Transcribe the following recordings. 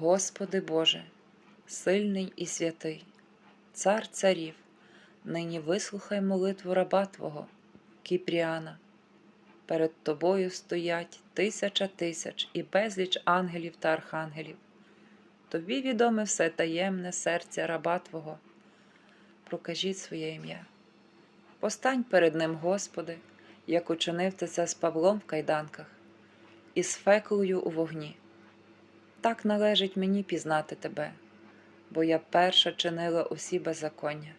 Господи Боже, сильний і святий, Цар царів, нині вислухай молитву раба Твого, Кіпріана. Перед тобою стоять тисяча тисяч і безліч ангелів та архангелів. Тобі відоме все таємне серця раба Твого. Прокажіть своє ім'я. Постань перед ним, Господи, як учинив ти це з Павлом в кайданках, і з феклою у вогні. Так належить мені пізнати тебе, бо я перша чинила усі беззаконня.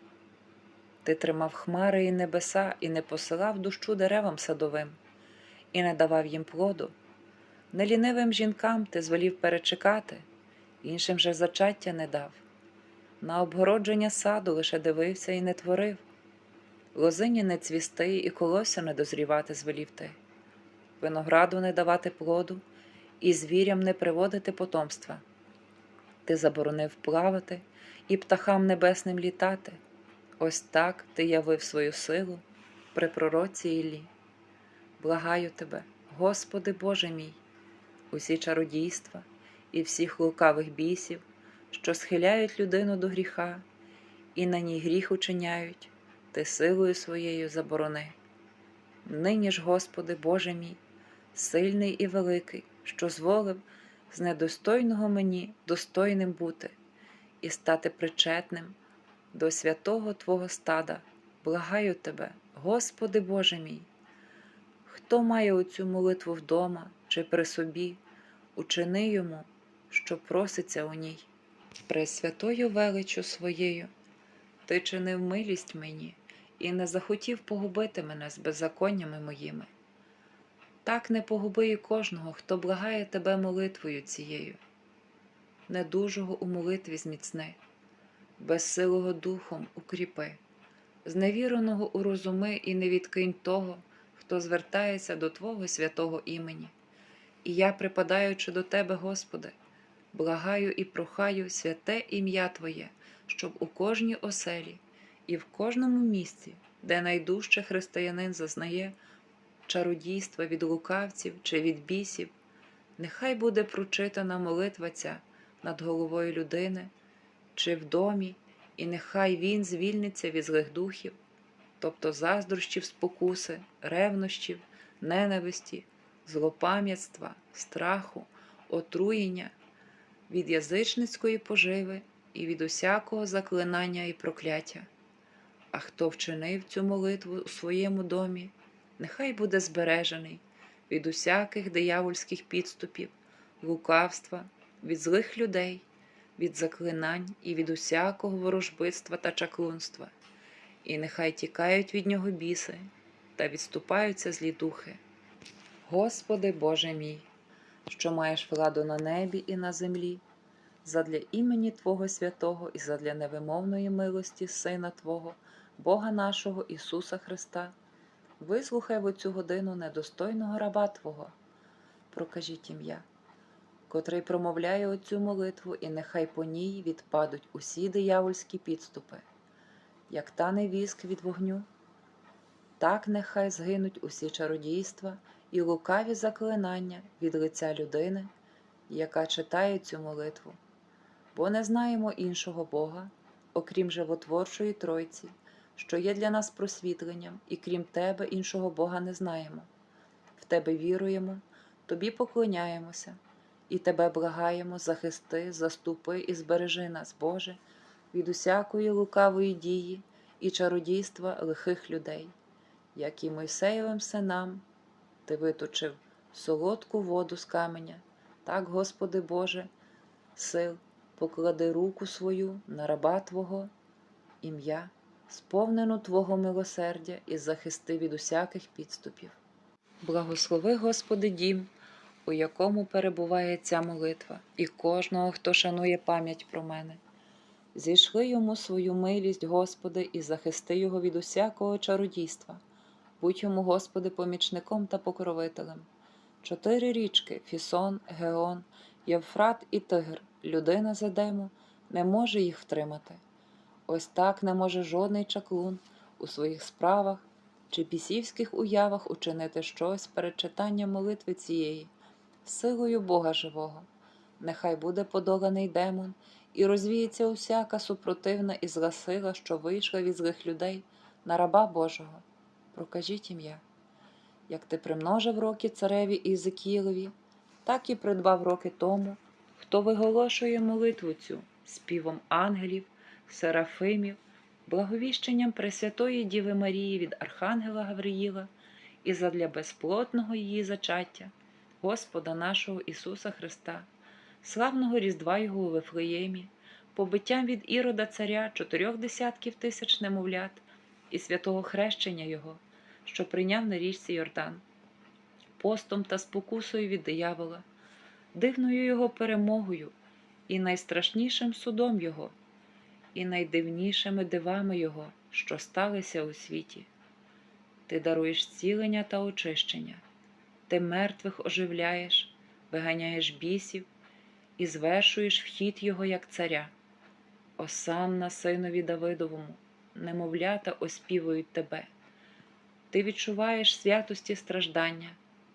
Ти тримав хмари і небеса, і не посилав дощу деревам садовим, і не давав їм плоду. Нелінивим жінкам ти звелів перечекати, іншим же зачаття не дав. На обгородження саду лише дивився і не творив. Лозині не цвісти і колося не дозрівати звелів ти, винограду не давати плоду, і звірям не приводити потомства. Ти заборонив плавати і птахам небесним літати. Ось так ти явив свою силу при пророці Іллі. Благаю тебе, Господи Боже мій, усі чародійства і всіх лукавих бісів, що схиляють людину до гріха, і на ній гріх учиняють, ти силою своєю заборони. Нині ж, Господи Боже мій, сильний і великий, що зволив з недостойного мені достойним бути і стати причетним до святого Твого стада, благаю Тебе, Господи Боже мій. Хто має оцю молитву вдома чи при собі, учини йому, що проситься у ній. Пресвятою величю своєю, ти чинив милість мені і не захотів погубити мене з беззаконнями моїми. Так не погуби і кожного, хто благає тебе молитвою цією. Недужого у молитві зміцни, безсилого духом укріпи, зневіреного урозуми і не відкинь того, хто звертається до Твого святого імені. І я, припадаючи до Тебе, Господи, благаю і прохаю святе ім'я Твоє, щоб у кожній оселі і в кожному місці, де найдужче християнин зазнає чародійства від лукавців чи від бісів, нехай буде прочитана молитва ця над головою людини чи в домі, і нехай він звільниться від злих духів, тобто заздрощів, спокуси, ревнощів, ненависті, злопам'ятства, страху, отруєння, від язичницької поживи і від усякого заклинання і прокляття. А хто вчинив цю молитву у своєму домі, нехай буде збережений від усяких диявольських підступів, лукавства, від злих людей, від заклинань і від усякого ворожбитства та чаклунства, і нехай тікають від нього біси та відступаються злі духи. Господи Боже мій, що маєш владу на небі і на землі, задля імені Твого святого і задля невимовної милості Сина Твого, Бога нашого Ісуса Христа, вислухай в оцю годину недостойного раба Твого, прокажіть ім'я, котрий промовляє оцю молитву, і нехай по ній відпадуть усі диявольські підступи, як тане віск від вогню, так нехай згинуть усі чародійства і лукаві заклинання від лиця людини, яка читає цю молитву, бо не знаємо іншого Бога, окрім животворчої Тройці, що є для нас просвітленням, і крім Тебе іншого Бога не знаємо. В Тебе віруємо, Тобі поклоняємося, і Тебе благаємо, захисти, заступи і збережи нас, Боже, від усякої лукавої дії і чародійства лихих людей, як і Мойсеєвим синам, Ти виточив солодку воду з каменя, так, Господи Боже, сил, поклади руку свою на раба Твого, ім'я, сповнену Твого милосердя і захисти від усяких підступів. Благослови, Господи, дім, у якому перебуває ця молитва, і кожного, хто шанує пам'ять про мене. Зійшли йому свою милість, Господи, і захисти його від усякого чародійства. Будь йому, Господи, помічником та покровителем. Чотири річки Фісон, Геон, Євфрат і Тигр, людина Зедему, не може їх втримати. Ось так не може жодний чаклун у своїх справах чи пісівських уявах учинити щось перед читанням молитви цієї, силою Бога живого. нехай буде подоланий демон, і розвіється усяка супротивна і зла сила, що вийшла від злих людей на раба Божого. Прокажіть ім'я. Як ти примножив роки цареві Ізекілові, так і придбав роки тому, хто виголошує молитву цю співом ангелів, серафимів, благовіщенням Пресвятої Діви Марії від Архангела Гавриїла і задля безплотного її зачаття, Господа нашого Ісуса Христа, славного Різдва Його у Вифлеємі, побиттям від Ірода Царя чотирьох десятків тисяч немовлят і святого хрещення Його, що прийняв на річці Йордан, постом та спокусою від диявола, дивною Його перемогою і найстрашнішим судом Його, і найдивнішими дивами Його, що сталися у світі. Ти даруєш цілення та очищення, ти мертвих оживляєш, виганяєш бісів і звершуєш вхід Його як царя. Осанна синові Давидовому, немовлята оспівують тебе. Ти відчуваєш святості страждання,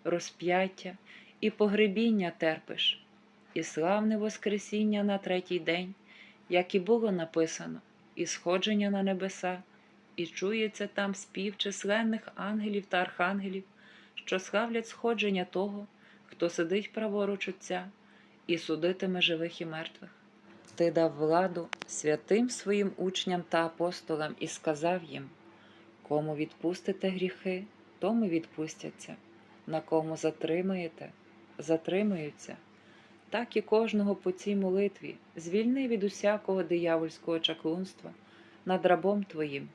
розп'яття і погребіння терпиш, і славне Воскресіння на третій день, як і було написано, і сходження на небеса, і чується там спів численних ангелів та архангелів, що славлять сходження того, хто сидить праворуч Отця і судитиме живих і мертвих. Ти дав владу святим своїм учням та апостолам і сказав їм: кому відпустите гріхи, тому відпустяться, на кому затримаєте, затримаються. Так і кожного по цій молитві звільни від усякого диявольського чаклунства над рабом Твоїм.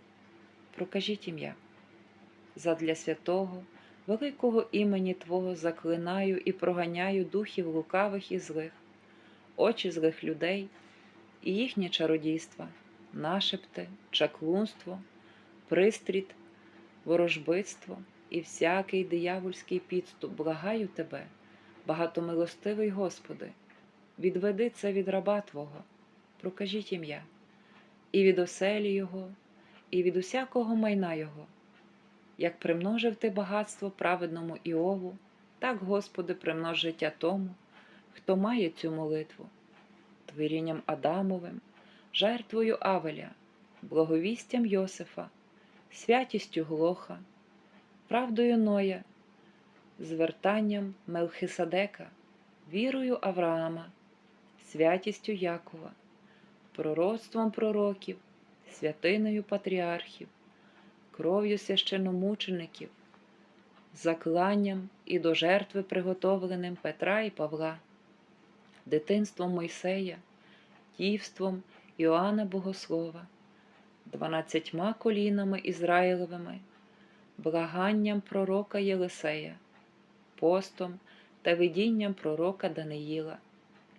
Прокажіть ім'я. Задля святого, великого імені Твого заклинаю і проганяю духів лукавих і злих, очі злих людей і їхнє чародійства, нашепти, чаклунство, пристріт, ворожбитство і всякий диявольський підступ, благаю тебе, багатомилостивий Господи, відведи це від раба Твого, прокажіть ім'я, і від оселі Його, і від усякого майна Його. Як примножив ти багатство праведному Іову, так, Господи, примнож життя тому, хто має цю молитву творінням Адамовим, жертвою Авеля, благовістям Йосифа, святістю Глоха, правдою Ноя, звертанням Мелхиседека, вірою Авраама, святістю Якова, пророцтвом пророків, святиною патріархів, кров'ю священомучеників, закланням і до жертви приготовленим Петра і Павла дитинством Мойсея, дівством Іоанна Богослова, дванадцятьма колінами Ізраїлевими, благанням пророка Єлисея, постом та видінням пророка Даниїла,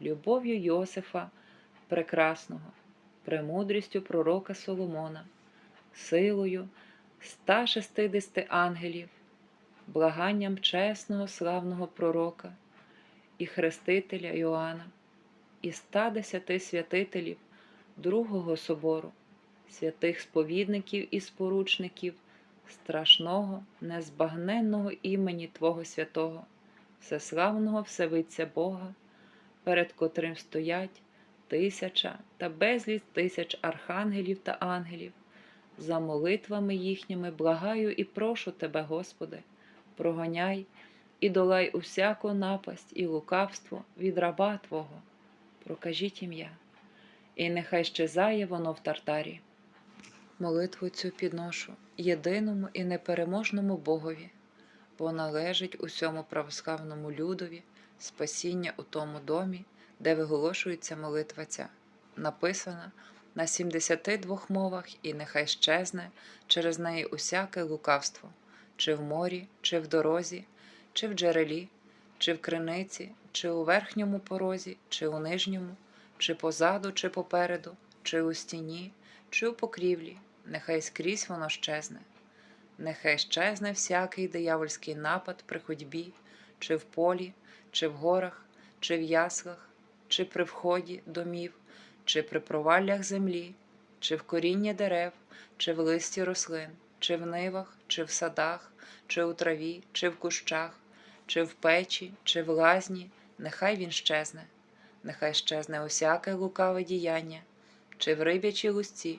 любов'ю Йосифа Прекрасного, премудрістю пророка Соломона, силою 160 ангелів, благанням чесного славного пророка і хрестителя Йоанна, і 110 святителів Другого собору, святих сповідників і споручників, страшного, незбагненного імені Твого святого, всеславного Всевиця Бога, перед котрим стоять тисяча та безліч тисяч архангелів та ангелів. За молитвами їхніми благаю і прошу Тебе, Господи, проганяй і долай усяку напасть і лукавство від раба Твого. Прокажіть ім'я, і нехай щезає воно в тартарі. Молитву цю підношу єдиному і непереможному Богові, бо належить усьому православному людові спасіння у тому домі, де виголошується молитва ця, написана на 72 мовах, і нехай щезне через неї усяке лукавство, чи в морі, чи в дорозі, чи в джерелі, чи в криниці, чи у верхньому порозі, чи у нижньому, чи позаду, чи попереду, чи у стіні, чи у покрівлі, нехай скрізь воно щезне. Нехай щезне всякий диявольський напад при ходьбі, чи в полі, чи в горах, чи в яслах, чи при вході домів, чи при проваллях землі, чи в корінні дерев, чи в листі рослин, чи в нивах, чи в садах, чи у траві, чи в кущах, чи в печі, чи в лазні, нехай він щезне. нехай щезне усяке лукаве діяння, чи в рибячій лусці,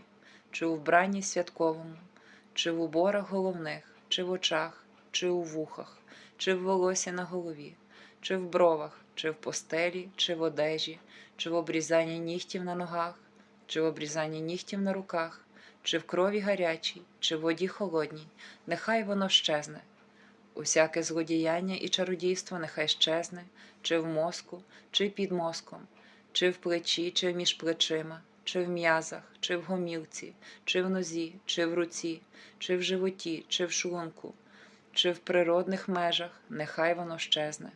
чи у вбранні святковому, чи в уборах головних, чи в очах, чи у вухах, чи в волосі на голові, чи в бровах, чи в постелі, чи в одежі, чи в обрізанні нігтів на ногах, чи в обрізанні нігтів на руках, чи в крові гарячій, чи в воді холодній, нехай воно щезне. Усяке злодіяння і чародійство нехай щезне, чи в мозку, чи під мозком, чи в плечі, чи між плечима, чи в м'язах, чи в гомілці, чи в нозі, чи в руці, чи в животі, чи в шлунку, чи в природних межах, нехай воно щезне.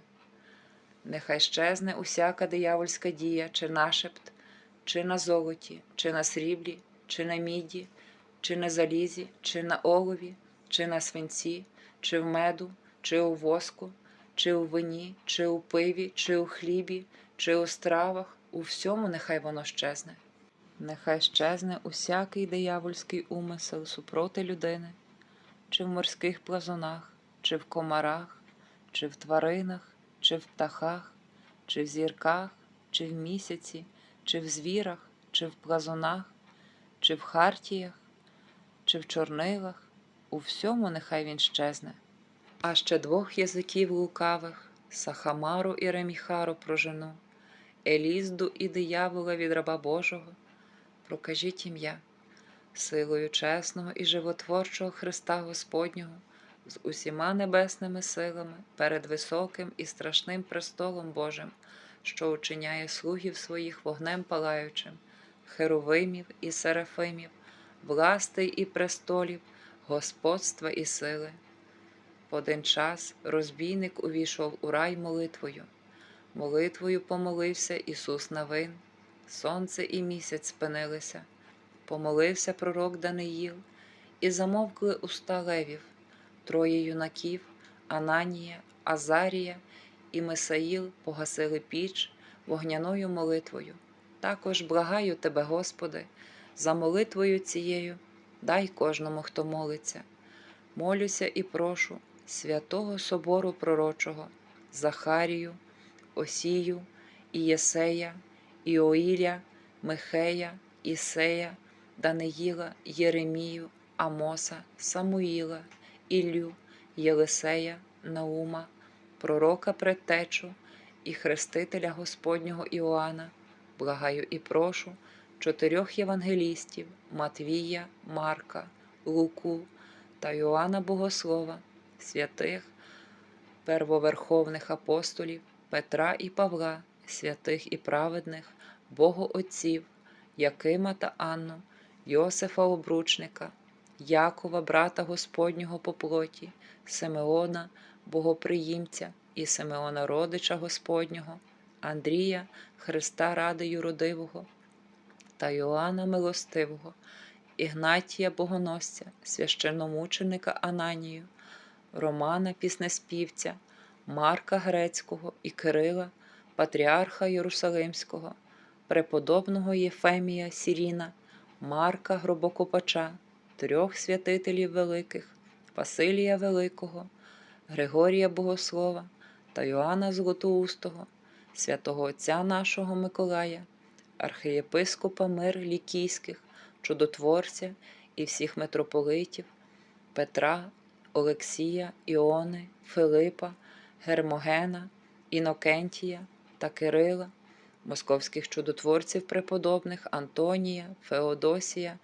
Нехай щезне усяка диявольська дія, чи нашепт, чи на золоті, чи на сріблі, чи на міді, чи на залізі, чи на олові, чи на свинці, чи в меду, чи у воску, чи у вині, чи у пиві, чи у хлібі, чи у стравах, у всьому нехай воно щезне. Нехай щезне усякий диявольський умисел супроти людини, чи в морських плазунах, чи в комарах, чи в тваринах, чи в птахах, чи в зірках, чи в місяці, чи в звірах, чи в плазунах, чи в хартіях, чи в чорнилах, у всьому нехай він щезне. А ще двох язиків лукавих, Сахамару і Реміхару прожену, Елізду і диявола від раба Божого, прокажіть ім'я, силою чесного і животворчого Христа Господнього, з усіма небесними силами перед високим і страшним престолом Божим, що учиняє слугів своїх вогнем палаючим, херовимів і серафимів, властей і престолів, господства і сили. В один час розбійник увійшов у рай молитвою. Молитвою помолився Ісус Навин, сонце і місяць спинилися. Помолився пророк Даниїл, і замовкли уста левів, троє юнаків, Ананія, Азарія і Месаїл погасили піч вогняною молитвою. Також благаю тебе, Господи, за молитвою цією, дай кожному, хто молиться. Молюся і прошу святого Собору Пророчого, Захарію, Осію, Ієсея, Іоїля, Михея, Ісея, Даниїла, Єремію, Амоса, Самуїла, Іллю, Єлисея, Наума, пророка Предтечу і хрестителя Господнього Іоанна, благаю і прошу чотирьох євангелістів Матвія, Марка, Луку та Йоанна Богослова, святих, первоверховних апостолів Петра і Павла, святих і праведних, Богоотців, Якима та Анну, Йосифа Обручника, Якова, брата Господнього по плоті, Симеона, Богоприїмця і Симеона Родича Господнього, Андрія, Христа Ради Юродивого та Йоанна Милостивого, Ігнатія Богоносця, священномученика Ананію, Романа Піснеспівця, Марка Грецького і Кирила, Патріарха Єрусалимського, преподобного Єфемія Сіріна, Марка Гробокопача, трьох святителів великих, Василія Великого, Григорія Богослова та Йоанна Златоустого, святого Отця нашого Миколая, архієпископа Мир Лікійських, чудотворця і всіх митрополитів, Петра, Олексія, Іони, Филипа, Гермогена, Інокентія та Кирила, московських чудотворців преподобних Антонія, Феодосія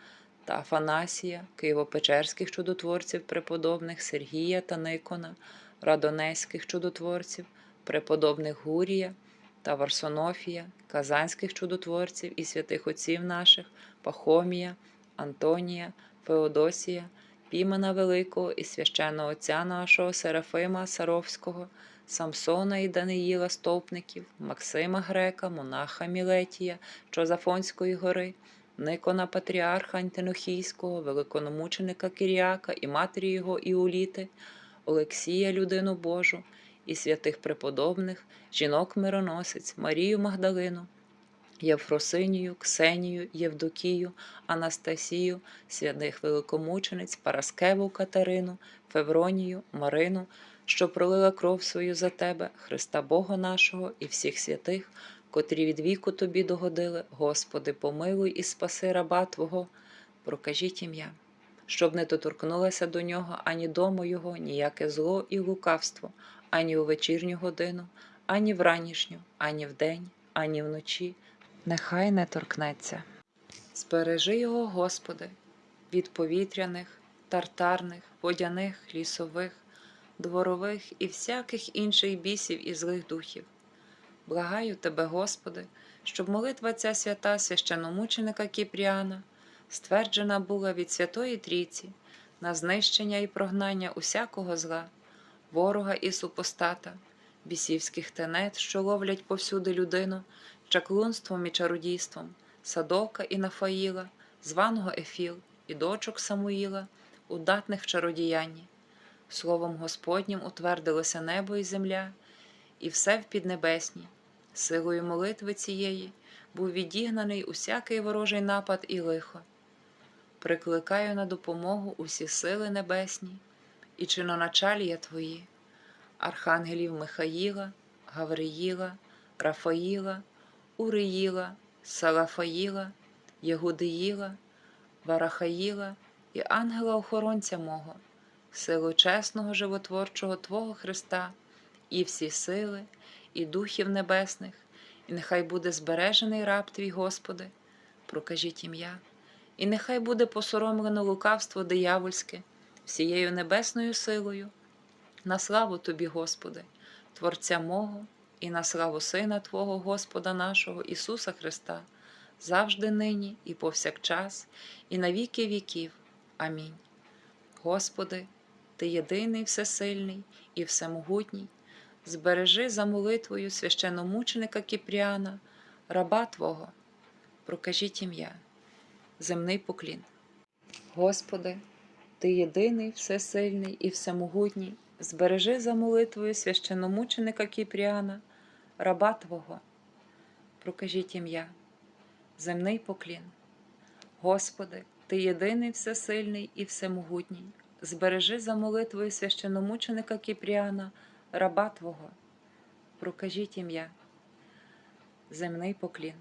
та Афанасія, києво-печерських чудотворців преподобних Сергія та Никона, радонезьких чудотворців, преподобних Гурія та Варсонофія, казанських чудотворців і святих отців наших, Пахомія, Антонія, Феодосія, Пімена Великого і священного отця нашого Серафима Саровського, Самсона і Даниїла Стовпників, Максима Грека, Монаха Мілетія, Чозафонської гори, Никона Патріарха Антинохійського, великономученика Кіріака і матері його Іуліти, Олексія, людину Божу, і святих преподобних, жінок мироносець, Марію Магдалину, Євфросинію, Ксенію, Євдокію, Анастасію, святих великомучениць, Параскеву Катерину, Февронію, Марину, що пролила кров свою за тебе, Христа Бога нашого і всіх святих, котрі від віку тобі догодили, Господи, помилуй і спаси раба Твого, прокажіть ім'я, щоб не доторкнулося до нього ані дому його, ніяке зло і лукавство, ані у вечірню годину, ані в ранішню, ані вдень, ані вночі, нехай не торкнеться. Збережи його, Господи, від повітряних, тартарних, водяних, лісових, дворових і всяких інших бісів і злих духів. Благаю Тебе, Господи, щоб молитва ця свята священомученика Кіпріана стверджена була від Святої Трійці на знищення і прогнання усякого зла, ворога і супостата, бісівських тенет, що ловлять повсюди людину, чаклунством і чародійством, Садока і Нафаїла, званого Ефіл і дочок Самуїла, удатних в чародіянні. Словом Господнім утвердилося небо і земля, і все в піднебесні. Силою молитви цієї був відігнаний усякий ворожий напад і лихо. Прикликаю на допомогу усі сили небесні і чиноначалія Твої, архангелів Михаїла, Гавриїла, Рафаїла, Уриїла, Салафаїла, Єгудиїла, Варахаїла і ангела-охоронця мого, силу чесного животворчого Твого Христа, і всі сили, і духів небесних, і нехай буде збережений раб твій, Господи, прокажіть ім'я, і нехай буде посоромлено лукавство диявольське всією небесною силою, на славу Тобі, Господи, Творця мого, і на славу Сина Твого, Господа нашого Ісуса Христа, завжди нині і повсякчас, і на віки віків. Амінь. Господи, Ти єдиний, всесильний і всемогутній. Збережи за молитвою священномученика Кіпріана, раба Твого, прокажіть ім'я, земний поклін. Господи, Ти єдиний, всесильний і всемогутній, збережи за молитвою священномученика Кіпріана, раба Твого, прокажіть ім'я, земний поклін. Господи, Ти єдиний, всесильний і всемогутній, збережи за молитвою священномученика Кіпріана, раба Твого, прокажіть ім'я, земний поклін.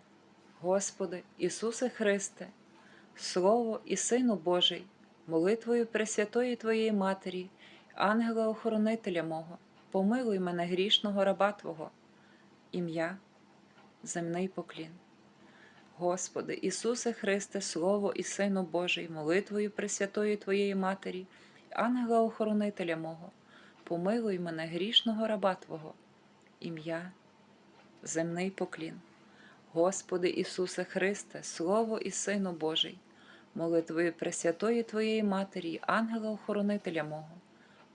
Господи, Ісусе Христе, Слово і Сину Божий, молитвою Пресвятої Твоєї Матері, ангела-охоронителя мого, помилуй мене грішного раба Твого, ім'я, земний поклін. Господи, Ісусе Христе, Слово і Сину Божий, молитвою Пресвятої Твоєї Матері, ангела-охоронителя мого, помилуй мене грішного раба Твого, ім'я, земний поклін. Господи Ісусе Христе, Слово і Сину Божий, молитвою Пресвятої Твоєї Матері, ангела-охоронителя мого,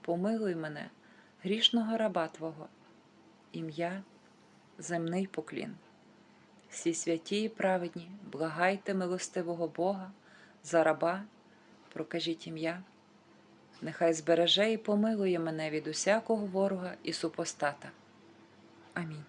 помилуй мене, грішного раба Твого, ім'я, земний поклін. Всі святі і праведні, благайте милостивого Бога, за раба, прокажіть ім'я, нехай збереже і помилує мене від усякого ворога і супостата. Амінь.